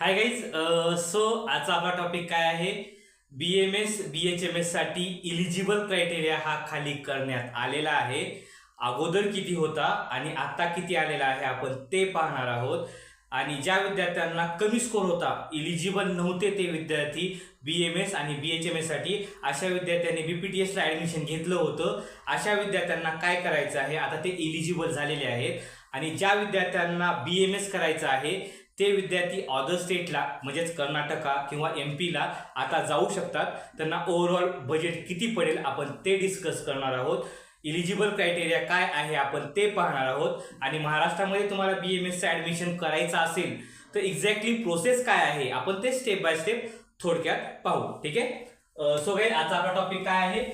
Hi guys so आजचा आपला topic काय आहे? B M S B H M एससाठी eligible criteria हा खाली करण्यात आलेला आहे. अगोदर किती होता आणि आता किती आलेला आहे आपण ते पाहणार आहोत. आणि ज्या विद्यार्थ्यांना कमी स्कोर होता इलिजिबल नव्हते ते विद्यार्थी बी एम एस आणि बी एच एम एससाठी अशा विद्यार्थ्यांनी बी पी टी एसला ॲडमिशन घेतलं होतं. अशा विद्यार्थ्यांना काय करायचं आहे? आता ते इलिजिबल झालेले आहेत. आणि ज्या विद्यार्थ्यांना बी एम एस करायचं आहे ते विद्यार्थी अदर स्टेटला म्हणजेच कर्नाटका किंवा एम पीला आता जाऊ शकतात. त्यांना ओव्हरऑल बजेट किती पडेल आपण ते डिस्कस करणार आहोत. इलिजिबल क्रायटेरिया काय आहे आपण ते पाहणार आहोत. आणि महाराष्ट्रामध्ये तुम्हाला बी एम एसचं ॲडमिशन करायचं असेल तर एक्झॅक्टली प्रोसेस काय आहे आपण ते स्टेप बाय स्टेप थोडक्यात पाहू. ठीक आहे? सो गाईज आजचा आपला टॉपिक काय आहे?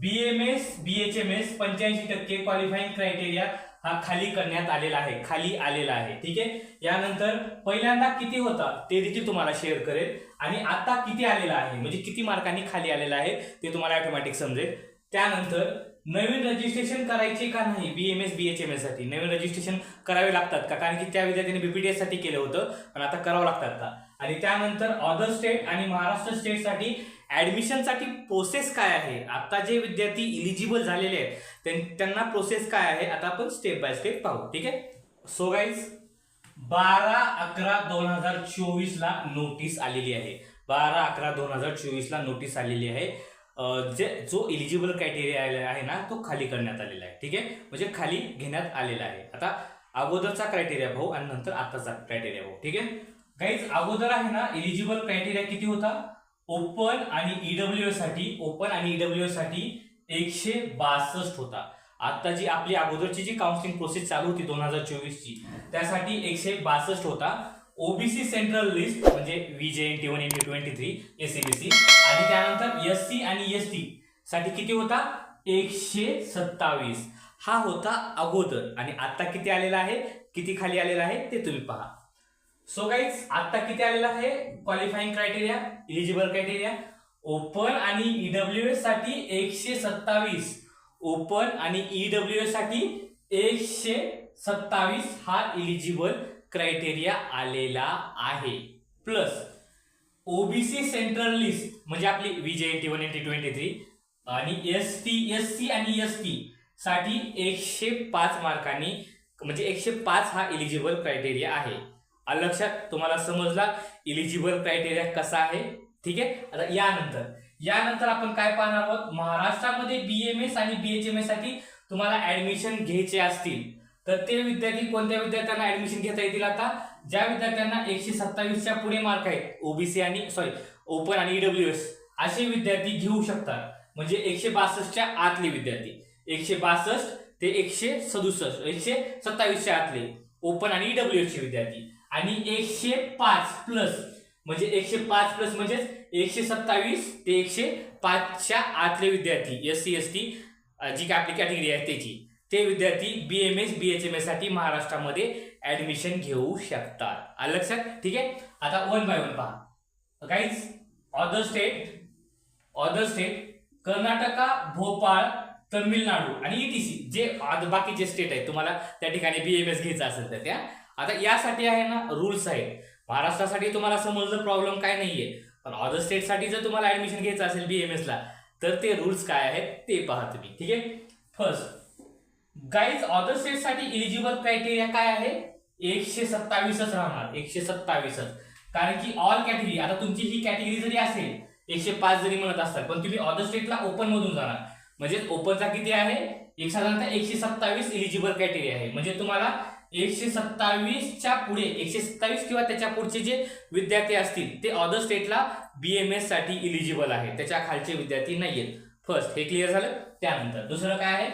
B M S B H M S पंच्याऐंशी टक्के क्वालिफाईंग क्रायटेरिया हा खाली करण्यात आलेला आहे खाली आलेला आहे. ठीक आहे? यानंतर पहिल्यांदा किती होता? ते देखील तुम्हाला शेअर करेल. आणि आता किती आलेला आहे? म्हणजे किती मार्कांनी खाली आलेला आहे ते तुम्हाला ऑटोमॅटिक समजेल. त्यानंतर नवीन रजिस्ट्रेशन करायचे का नाही? B M S B H M एससाठी. नवीन रजिस्ट्रेशन करावे लागतात का? कारण की त्या विद्यार्थ्यांनी बीपीटीएससाठी केलं होतं पण आता करावं लागतात का? आणि त्यानंतर अदर स्टेट आणि महाराष्ट्र स्टेटसाठी ॲडमिशनसाठी प्रोसेस काय आहे? आता जे विद्यार्थी इलिजिबल झालेले आहेत त्यां- त्यांना प्रोसेस काय आहे? आता आपण स्टेप बाय स्टेप पाहू. ठीक आहे? सो गाईज बारा अकरा दोन हजार चोवीसला नोटीस आलेली आहे. बारा अकरा दोन हजार चोवीसला नोटीस आलेली आहे. जे जो इलिजिबल क्रायटेरिया आहे ना तो खाली करण्यात आलेला आहे. ठीक आहे? म्हणजे खाली घेण्यात आलेला आहे. आता अगोदरचा क्रायटेरिया भाऊ आणि नंतर आताचा क्रायटेरिया भाऊ ठीक आहे? काहीच अगोदर आहे ना इलिजिबल क्रायटेरिया किती होता? ओपन आणि ईडब्ल्यू साठी ओपन आणि ईडब्ल्यू साठी एकशे बासष्ट होता. आता जी आपली अगोदरची जी काउन्सिलिंग प्रोसेस चालू होती दोन हजार चोवीसची त्यासाठी एकशे बासष्ट होता. ओबीसी सेंट्रल लिस्ट म्हणजे V J N T one N twenty three SEBC आणि त्यानंतर एस सी आणि एस टी साठी किती होता? एकशे सत्तावीस. हा होता अगोदर. आणि आता किती आलेला आहे? किती खाली आलेला आहे? ते तुम्ही पहा. सो गाईज आता किती आलेला आहे? Qualifying criteria eligible criteria open आणि ईडब्ल्यू एससाठी एकशे सत्तावीस. ओपन आणि ईडब्ल्यू एससाठी एकशे सत्तावीस हा इलिजिबल क्रायटेरिया आलेला आहे. प्लस ओबीसी सेंट्रल लिस्ट म्हणजे आपली VJ NT one NT twenty three आणि एस टी एस सी आणि एस टी साठी एकशे पाच मार्कांनी म्हणजे एकशे पाच हा इलिजिबल क्रायटेरिया आहे. आलं लक्षात? तुम्हाला समजला? इलिजिबल क्रायटेरिया कसा आहे? ठीक आहे? आता यानंतर. यानंतर आपण काय पाहणार आहोत? महाराष्ट्रामध्ये बीएमएस आणि बीएचएमएससाठी तुम्हाला ऍडमिशन घ्यायचे असतील. तर ते विद्यार्थी कोणत्या विद्यार्थ्यांना ऍडमिशन घेता येतील आता? ज्या विद्यार्थ्यांना एकशे सत्तावीसच्या पुढे मार्क आहेत ओबीसी आणि सॉरी ओपन आणि ईडब्ल्यू एस असे विद्यार्थी घेऊ शकतात. म्हणजे एकशे बासष्टच्या आतले विद्यार्थी. एकशे बासष्ट ते एकशे सदुसष्ट एकशे सत्तावीसच्या आतले. ओपन आणि ईडब्ल्यू एसचे विद्यार्थी. आणि एकशे पाच प्लस म्हणजे एकशे पाच प्लस म्हणजेच एकशे सत्तावीस ते एकशे पाचच्या आतले विद्यार्थी एस सी एस टी जी काय आपली कॅटेगरी आहे त्याची. ते विद्यार्थी B M S B H M एससाठी महाराष्ट्रामध्ये ऍडमिशन घेऊ शकतात. आलं लक्षात? ठीक आहे? आता वन बाय वन पहा. काहीच other state other state Karnataka Bhopal Tamil Nadu आणि ईटीसी जे बाकीचे स्टेट आहेत. तुम्हाला त्या ठिकाणी बी एम एस घ्यायचं असेल तर त्या आता यासाठी आहे ना रूल्स आहेत. महाराष्ट्रासाठी तुम्हाला समजलं प्रॉब्लेम काय नाहीये. पण अदर स्टेटसाठी जर तुम्हाला ऍडमिशन घ्यायचं असेल बीएमएस ला तर ते रूल्स काय आहेत ते पहा तुम्ही ठीक आहे? फर्स्ट गाईज अदर स्टेटसाठी इलिजिबल क्रायटेरिया काय आहे? एकशे सत्तावीसच राहणार एकशे सत्तावीसच. कारण की ऑल कॅटेगरी आता तुमची ही कॅटेगरी जरी असेल एकशे पाच जरी म्हणत असतात पण तुम्ही अदर स्टेटला ओपन मधून जाणार. म्हणजे ओपनचा किती आहे? एक साधारणतः एकशे सत्तावीस इलिजिबल क्रायटेरिया आहे. म्हणजे तुम्हाला एकशे सत्तावीसच्या पुढे एकशे सत्तावीस किंवा त्याच्या पुढचे जे विद्यार्थी असतील ते अदर स्टेटला बीएमएससाठी इलिजिबल आहे त्याच्या खालचे विद्यार्थी नाहीयेत. फर्स्ट हे क्लिअर झालं? त्यानंतर दुसरं काय आहे?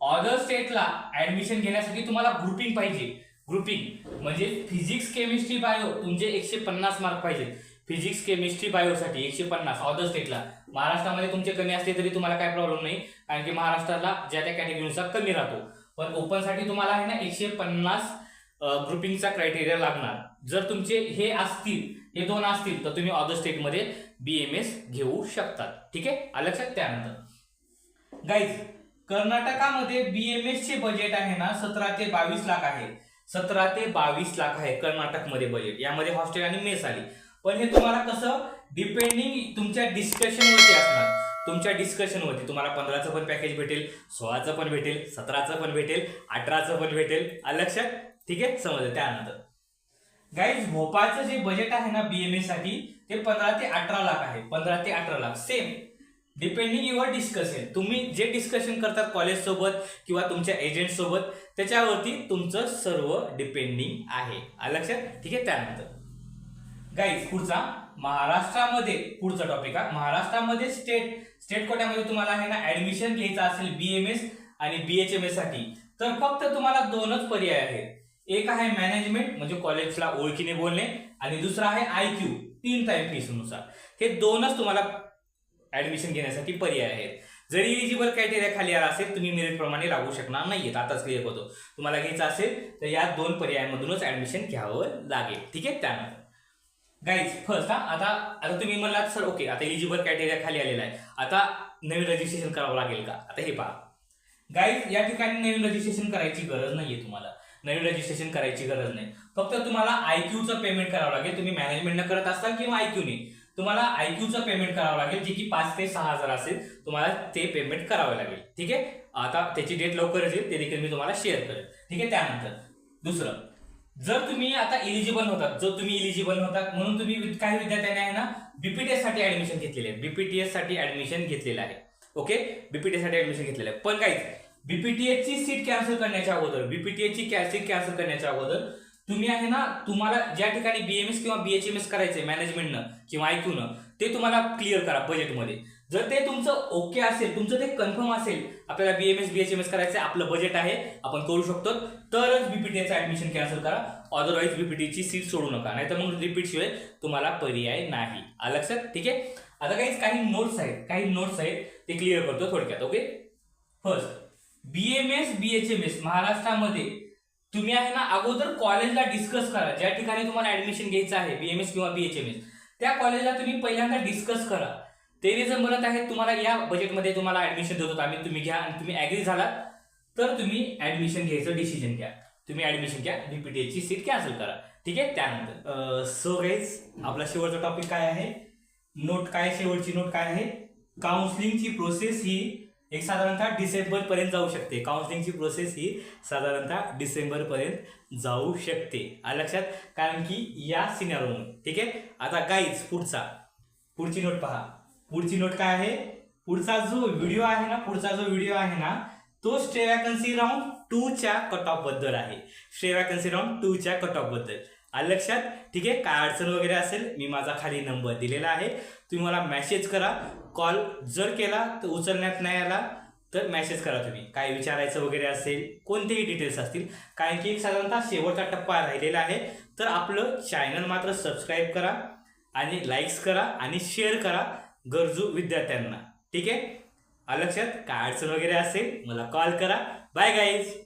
अदर स्टेटला ऍडमिशन घेण्यासाठी तुम्हाला ग्रुपिंग पाहिजे. ग्रुपिंग म्हणजे फिजिक्स केमिस्ट्री बायो तुमचे एकशे पन्नास मार्क पाहिजेत फिजिक्स केमिस्ट्री बायोसाठी एकशे पन्नास अदर स्टेटला महाराष्ट्रामध्ये तुमचे कमी असले तरी तुम्हाला काय प्रॉब्लेम नाही कारण की महाराष्ट्राला ज्या त्या कॅटेगरीनुसार कमी राहतो. पण ओपनसाठी तुम्हाला आहे ना एकशे पन्नास ग्रुपिंगचा क्रायटेरिया लागणार. जर तुमचे हे असतील हे दोन असतील तर तुम्ही अदर स्टेटमध्ये बी एम एस घेऊ शकतात. ठीक आहे? आलं लक्षात त्यानंतर. गाईज कर्नाटकामध्ये बीएमएस चे बजेट आहे ना सतरा ते बावीस लाख आहे. सतरा ते बावीस लाख आहे कर्नाटकमध्ये बजेट यामध्ये हॉस्टेल आणि मेस आली. पण हे तुम्हाला कसं डिपेंडिंग तुमच्या डिस्कशनवरती असणार. तुमच्या डिस्कशनवरती तुम्हाला पंधराचं पण पॅकेज भेटेल सोळाचं पण भेटेल सतराचं पण भेटेल अठराचं पण भेटेल. लक्षात ठीक आहे? समजलं. त्यानंतर. गाईज भोपाळचं जे बजेट आहे ना बीएमए साठी ते पंधरा ते अठरा लाख आहे. पंधरा ते अठरा lakh. Same depending your discussion तुम्ही जे डिस्कशन करतात कॉलेज सोबत किंवा तुमच्या एजंट सोबत त्याच्यावरती तुमचं सर्व डिपेंडिंग आहे. लक्षात? ठीक आहे? त्यानंतर. गाईज पुढचा. महाराष्ट्रामध्ये पुढचा टॉपिक हा महाराष्ट्रामध्ये स्टेट स्टेट कोट्यामध्ये तुम्हाला आहे ना ऍडमिशन घ्यायचं असेल बीएमएस आणि बीएचएमएससाठी तर फक्त तुम्हाला दोनच पर्याय आहेत. एक आहे मॅनेजमेंट म्हणजे कॉलेजला ओळखीने बोलणे आणि दुसरा आहे आय क्यू तीन टाईम फीसनुसार हे दोनच तुम्हाला ऍडमिशन घेण्यासाठी पर्याय आहेत. जरी इलिजिबल क्रायटेरिया खाली आला असेल तुम्ही मेरिटप्रमाणे लागू शकणार नाहीयेत. आताच क्लिअर होतो. तुम्हाला घ्यायचं असेल तर या दोन पर्यायांमधूनच ऍडमिशन घ्यावं लागेल. ठीक आहे? त्यानंतर. गाईज फर्स्ट हा आता आता तुम्ही म्हणलात सर ओके आता इलिजिबल क्रायटेरिया खाली आलेला आहे. आता नवीन रजिस्ट्रेशन करावं लागेल का? आता हे पहा. गाईज या ठिकाणी नवीन रजिस्ट्रेशन करायची गरज नाहीये तुम्हाला. नवीन रजिस्ट्रेशन करायची गरज नाही. फक्त तुम्हाला आयक्यूचं पेमेंट करावं लागेल. तुम्ही मॅनेजमेंटनं करत असाल किंवा आयक्यूने तुम्हाला आयक्यूचं पेमेंट करावं लागेल जे की पाच ते सहा हजार असेल. तुम्हाला ते पेमेंट करावं लागेल. ठीक आहे? आता त्याची डेट लवकरच येईल. ते देखील मी तुम्हाला शेअर करेल. ठीक आहे? त्यानंतर दुसरं. जर तुम्ही आता इलिजिबल होतात जर तुम्ही इलिजिबल होतात म्हणून तुम्ही काही विद्यार्थ्यांनी आहे ना बीपीटीएससाठी ऍडमिशन घेतलेले आहे. बीपीटीएससाठी ऍडमिशन घेतलेलं आहे. ओके बीपीटीएससाठी ऍडमिशन घेतलेलं आहे. पण काहीच बीपीटीएस ची सीट कॅन्सल करण्याच्या अगोदर बीपीटीएस ची सीट कॅन्सल करण्याच्या अगोदर तुम्ही आहे ना तुम्हाला ज्या ठिकाणी बीएमएस किंवा बीएचएमएस करायचंय मॅनेजमेंटनं किंवा ऐकून ते तुम्हाला क्लिअर करा बजेटमध्ये जर ते तुमचं ओके असेल तुमचं ते कन्फर्म असेल आपल्याला बीएमएस बीएचएमएस करायचं आपलं बजेट आहे आपण करू शकतो तरच बीपीटीचं ऍडमिशन कॅन्सल करा. अदरवाईज बीपीटीची सीट सोडू नका नाहीतर मग रिपीट शिवाय तुम्हाला पर्याय नाही. आलं लक्षात? ठीक आहे? आता काही काही नोट्स आहेत काही नोट्स आहेत ते क्लिअर करतो थोडक्यात ओके फर्स्ट बीएमएस बीएचएमएस महाराष्ट्रामध्ये तुम्ही आहे ना अगोदर कॉलेजला डिस्कस करा. ज्या ठिकाणी तुम्हाला ऍडमिशन घ्यायचं आहे बीएमएस किंवा बीएचएमएस त्या कॉलेजला तुम्ही पहिल्यांदा डिस्कस करा. ते रिझन म्हणत आहेत तुम्हाला या बजेटमध्ये तुम्हाला ऍडमिशन देतो आम्ही तुम्ही घ्या आणि तुम्ही ऍग्री झालात तर तुम्ही ऍडमिशन घ्यायचं डिसिजन घ्या. तुम्ही ऍडमिशन घ्या बीपीटीएची सीट कॅन्सल करा. ठीक आहे? त्यानंतर सो गाईज आपला शेवटचा टॉपिक काय आहे? नोट काय शेवटची नोट काय आहे? काउन्सिलिंगची प्रोसेस ही एक साधारणतः डिसेंबर पर्यंत जाऊ शकते. काउन्सिलिंगची प्रोसेस ही साधारणतः डिसेंबर पर्यंत जाऊ शकते. लक्षात? कारण की या सिनेरोमधून ठीक आहे? आता गाईज पुढचा. पुढची नोट पहा. पुढची नोट काय आहे? पुढचा जो व्हिडिओ आहे ना पुढचा जो व्हिडिओ आहे ना तो स्टे वॅकन्सी राऊंड टूच्या कट ऑफबद्दल आहे. स्टे वॅकन्सी राऊंड टूच्या कट ऑफबद्दल. आलं लक्षात? ठीक आहे? काय अडचण वगैरे असेल मी माझा खाली नंबर दिलेला आहे. तुम्ही मला मेसेज करा. कॉल जर केला तर उचलण्यात नाही आला तर मेसेज करा तुम्ही. काय विचारायचं वगैरे असेल कोणतेही डिटेल्स असतील कारण की एक साधारणतः शेवटचा टप्पा राहिलेला आहे. तर आपलं चॅनल मात्र सबस्क्राईब करा आणि लाईक्स करा आणि शेअर करा. गरजू विद्यार्थ्यांना. ठीक आहे? लक्षात? काय अडचण वगैरे असेल मला कॉल करा. Bye guys